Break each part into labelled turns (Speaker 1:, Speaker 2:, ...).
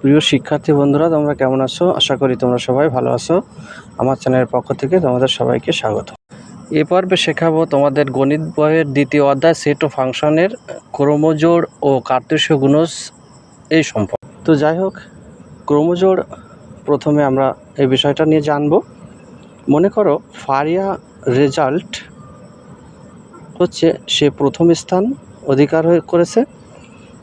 Speaker 1: প্রিয় শিক্ষার্থী বন্ধুরা, তোমরা কেমন আছো? আশা করি তোমরা সবাই ভালো আছো। আমার চ্যানেলের পক্ষ থেকে তোমাদের সবাইকে স্বাগত। এ পর্বে শেখাবো তোমাদের গণিত বইয়ের দ্বিতীয় অধ্যায় সেট ও ফাংশনের ক্রোমোজোড় ও কার্তেশীয় গুণজ এই সম্পর্ক। তো যাই হোক, ক্রোমোজোড় প্রথমে আমরা এই বিষয়টা নিয়ে জানব। মনে করো, ফারিয়া রেজাল্ট হচ্ছে সে প্রথম স্থান অধিকার করেছে।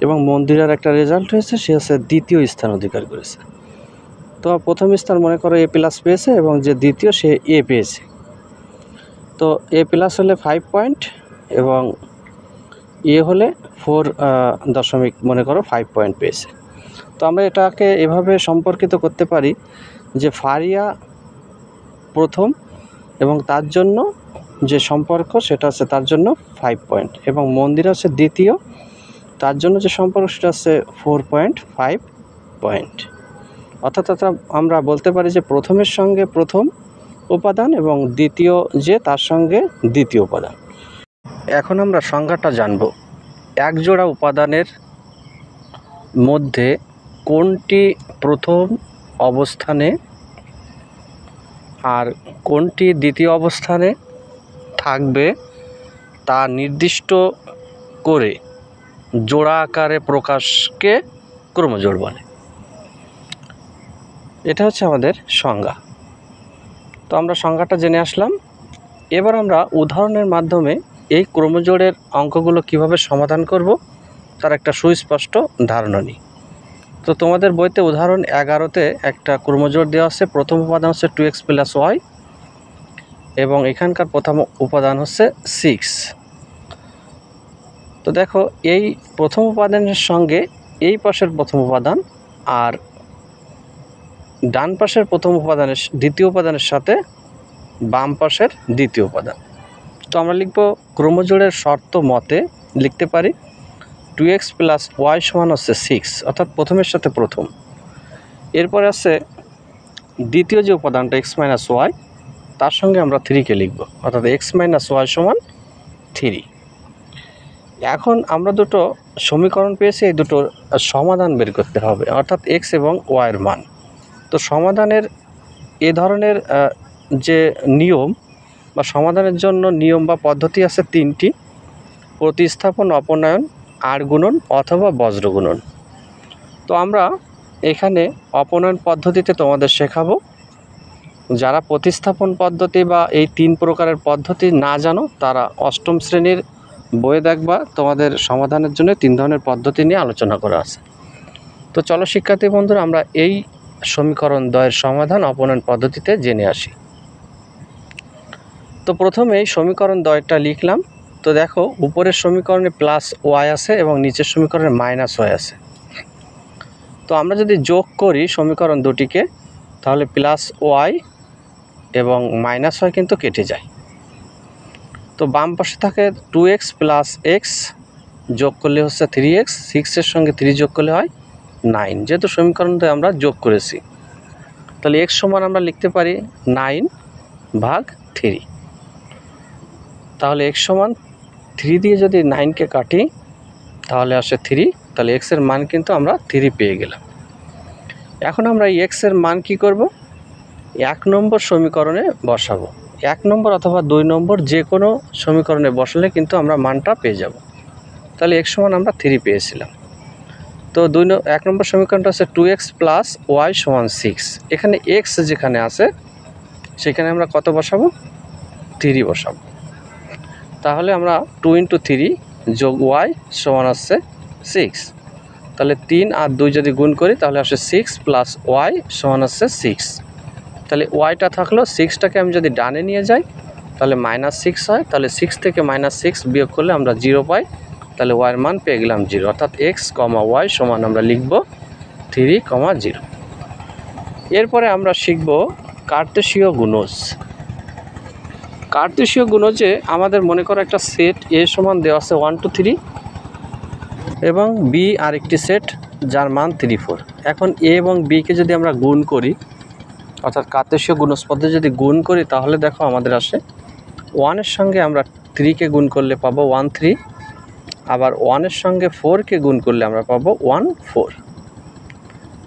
Speaker 1: এবং মন্দিরের একটা রেজাল্ট হয়েছে, সে হচ্ছে দ্বিতীয় স্থান অধিকার করেছে। তো প্রথম স্থান মনে করো এ প্লাস পেয়েছে এবং যে দ্বিতীয় সে এ পেয়েছে। তো এ প্লাস হলে ফাইভ পয়েন্ট এবং এ হলে ফোর দশমিক মনে করো ফাইভ পয়েন্ট পেয়েছে। তো আমরা এটাকে এভাবে সম্পর্কিত করতে পারি যে ফারিয়া প্রথম এবং তার জন্য যে সম্পর্ক সেটা হচ্ছে তার জন্য ফাইভ পয়েন্ট এবং মন্দির হচ্ছে দ্বিতীয় তার জন্য যে সম্পর্ক সেটা হচ্ছে ফোর পয়েন্ট ফাইভ পয়েন্ট অর্থাৎ আমরা বলতে পারি যে প্রথমের সঙ্গে প্রথম উপাদান এবং দ্বিতীয় যে তার সঙ্গে দ্বিতীয় উপাদান। এখন আমরা সংজ্ঞাটা জানব। এক জোড়া উপাদানের মধ্যে কোনটি প্রথম অবস্থানে আর কোনটি দ্বিতীয় অবস্থানে থাকবে তা নির্দিষ্ট করে জোড়া আকারে প্রকাশকে ক্রমজোড় বলে। এটা হচ্ছে আমাদের সংজ্ঞা। তো আমরা সংজ্ঞাটা জেনে আসলাম। এবার আমরা উদাহরণের মাধ্যমে এই ক্রমজোড়ের অঙ্কগুলো কীভাবে সমাধান করব, তার একটা সুস্পষ্ট ধারণা নিই। তো তোমাদের বইতে উদাহরণ এগারোতে একটা ক্রমজোড় দেওয়া আছে। প্রথম উপাদান হচ্ছে টু এক্স প্লাস ওয়াই এবং এখানকার প্রথম উপাদান হচ্ছে সিক্স। তো দেখো, এই প্রথম উপাদানের সঙ্গে এই পাশের প্রথম উপাদান আর ডান পাশের প্রথম উপাদানের দ্বিতীয় উপাদানের সাথে বাম পাশের দ্বিতীয় উপাদান। তো আমরা লিখব ক্রমজোড়ের শর্ত মতে লিখতে পারি টু এক্স প্লাস ওয়াই সমান হচ্ছে সিক্স, অর্থাৎ প্রথমের সাথে প্রথম। এরপরে আছে দ্বিতীয় যে উপাদানটা এক্স মাইনাস ওয়াই, তার সঙ্গে আমরা থ্রিকে লিখব, অর্থাৎ এক্স মাইনাস ওয়াই সমান থ্রি। এখন আমরা দুটো সমীকরণ পেয়েছি, এই দুটোর সমাধান বের করতে হবে, অর্থাৎ এক্স এবং ওয়াইয়ের মান। তো সমাধানের এ ধরনের যে নিয়ম বা সমাধানের জন্য নিয়ম বা পদ্ধতি আছে তিনটি, প্রতিস্থাপন, অপনয়ন, আর গুণন অথবা বজ্র গুণন। তো আমরা এখানে অপনয়ন পদ্ধতিতে তোমাদের শেখাবো। যারা প্রতিস্থাপন পদ্ধতি বা এই তিন প্রকারের পদ্ধতি না জানো, তারা অষ্টম শ্রেণির বইয়ে দেখবা তোমাদের সমাধানের জন্য তিন ধরনের পদ্ধতি নিয়ে আলোচনা করা আছে। তো চলো শিক্ষার্থী বন্ধুরা, আমরা এই সমীকরণ দ্বয়ের সমাধান অপনয়ন পদ্ধতিতে জেনে আসি। তো প্রথমে এই সমীকরণ দ্বয়টা লিখলাম। তো দেখো, উপরের সমীকরণে প্লাস ওয়াই আছে এবং নিচের সমীকরণে মাইনাস ওয়াই আছে। তো আমরা যদি যোগ করি সমীকরণ দুটিকে, তাহলে প্লাস ওয়াই এবং মাইনাস ওয়াই কিন্তু কেটে যায়। তো বাম পাশে থাকে টু এক্স প্লাস এক্স যোগ করলে হচ্ছে থ্রি এক্স সিক্সের সঙ্গে থ্রি যোগ করলে হয় নাইন যেহেতু সমীকরণটা আমরা যোগ করেছি, তাহলে এক্স সমান আমরা লিখতে পারি নাইন ভাগ থ্রি তাহলে এক্স সমান থ্রি দিয়ে যদি নাইনকে কাটি, তাহলে আসে থ্রি তাহলে এক্সের মান কিন্তু আমরা থ্রি পেয়ে গেলাম। এখন আমরা এই এক্সের মান কি করব? এক নম্বর সমীকরণে বসাবো। এক নম্বর অথবা দুই নম্বর যে কোনো সমীকরণে বসালে কিন্তু আমরা মানটা পেয়ে যাব। তাহলে এক্স সমান আমরা থ্রি পেয়েছিলাম। তো দুই এক নম্বর সমীকরণটা হচ্ছে টু এক্স প্লাস ওয়াই সমান সিক্স এখানে এক্স যেখানে আছে, সেখানে আমরা কত বসাবো? থ্রি বসাবো। তাহলে আমরা টু ইন্টু থ্রি যোগ ওয়াই সমান আসছে সিক্স তাহলে তিন আর দুই যদি গুণ করি, তাহলে আসে সিক্স প্লাস ওয়াই সমান আসছে সিক্স তাহলে ওয়াইটা থাকল সিক্সটাকে আমি যদি ডানে নিয়ে যাই, তাহলে মাইনাস সিক্স হয়, তাহলে সিক্স থেকে মাইনাস সিক্স বিয়োগ করলে আমরা জিরো পাই, তাহলে ওয়াইয়ের মান পেয়ে গেলাম জিরো অর্থাৎ এক্স কমা ওয়াই সমান আমরা লিখব থ্রি কমা জিরো এরপরে আমরা শিখব কার্তেশীয় গুণজ। কার্তেশীয় গুণজে আমাদের মনে করো একটা সেট এ সমান দেওয়া আছে ওয়ান টু থ্রি এবং বি আরেকটি সেট যার মান থ্রি ফোর এখন এ এবং বিকে যদি আমরা গুণ করি অর্থাৎ কার্তেশীয় গুণজ পদ্ধতি যদি গুণ করি, তাহলে দেখো আমাদের আসে ওয়ানের সঙ্গে আমরা থ্রিকে গুণ করলে পাবো ওয়ান থ্রি আবার ওয়ানের সঙ্গে ফোরকে গুণ করলে আমরা পাবো ওয়ান ফোর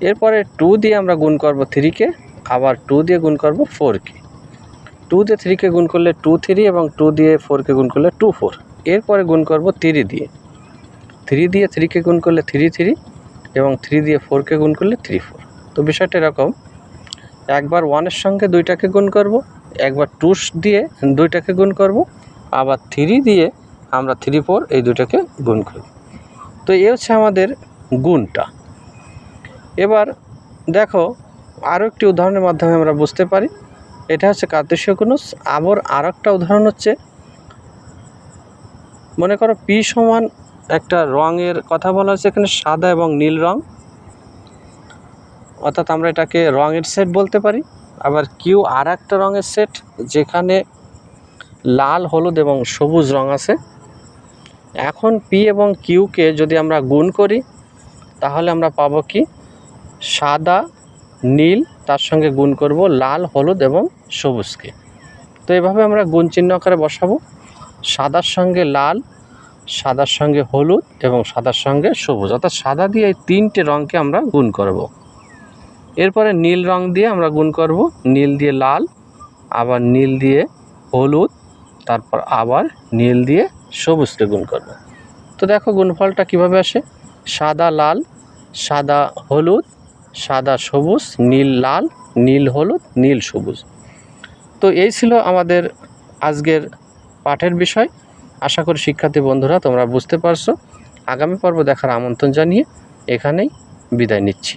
Speaker 1: এরপরে টু দিয়ে আমরা গুণ করব থ্রিকে আবার টু দিয়ে গুণ করব ফোরকে টু দিয়ে থ্রিকে গুণ করলে টু থ্রি এবং টু দিয়ে ফোরকে গুণ করলে টু ফোর এরপরে গুণ করব থ্রি দিয়ে। থ্রি দিয়ে থ্রিকে গুণ করলে থ্রি থ্রি এবং থ্রি দিয়ে ফোরকে গুণ করলে থ্রি ফোর তো বিষয়টা এরকম। একবার ওয়ানের সঙ্গে দুইটাকে গুণ করব, একবার টু দিয়ে দুইটাকে গুণ করব, আবার থ্রি দিয়ে আমরা থ্রি ফোর এই দুটাকে গুণ করব। তো এ হচ্ছে আমাদের গুণটা। এবার দেখো আরও একটি উদাহরণের মাধ্যমে আমরা বুঝতে পারি। এটা হচ্ছে কার্তেশীয় গুণস আবার আর একটা উদাহরণ হচ্ছে, মনে করো পি সমান একটা রঙের কথা বলা হচ্ছে এখানে সাদা এবং নীল রং। অর্থাৎ আমরা এটাকে রঙের সেট বলতে পারি। আবার কিউ আর একটা রঙের সেট যেখানে লাল, হলুদ এবং সবুজ রং আছে। এখন পি এবং কিউকে যদি আমরা গুণ করি, তাহলে আমরা পাবো কি? সাদা, নীল, তার সঙ্গে গুণ করব লাল, হলুদ এবং সবুজকে। তো এভাবে আমরা গুণ চিহ্ন আকারে বসাবো। সাদার সঙ্গে লাল, সাদার সঙ্গে হলুদ এবং সাদার সঙ্গে সবুজ। অর্থাৎ সাদা দিয়ে এই তিনটে রঙকে আমরা গুণ করব। এরপরে নীল রং দিয়ে আমরা গুণ করব। নীল দিয়ে লাল, আবার নীল দিয়ে হলুদ, তারপর আবার নীল দিয়ে সবুজকে গুণ করব। তো দেখো গুণফলটা কীভাবে আসে? সাদা লাল, সাদা হলুদ, সাদা সবুজ, নীল লাল, নীল হলুদ, নীল সবুজ। তো এই ছিল আমাদের আজকের পাঠের বিষয়। আশা করি শিক্ষার্থী বন্ধুরা তোমরা বুঝতে পারছ। আগামী পর্ব দেখার আমন্ত্রণ জানিয়ে এখানেই বিদায় নিচ্ছি।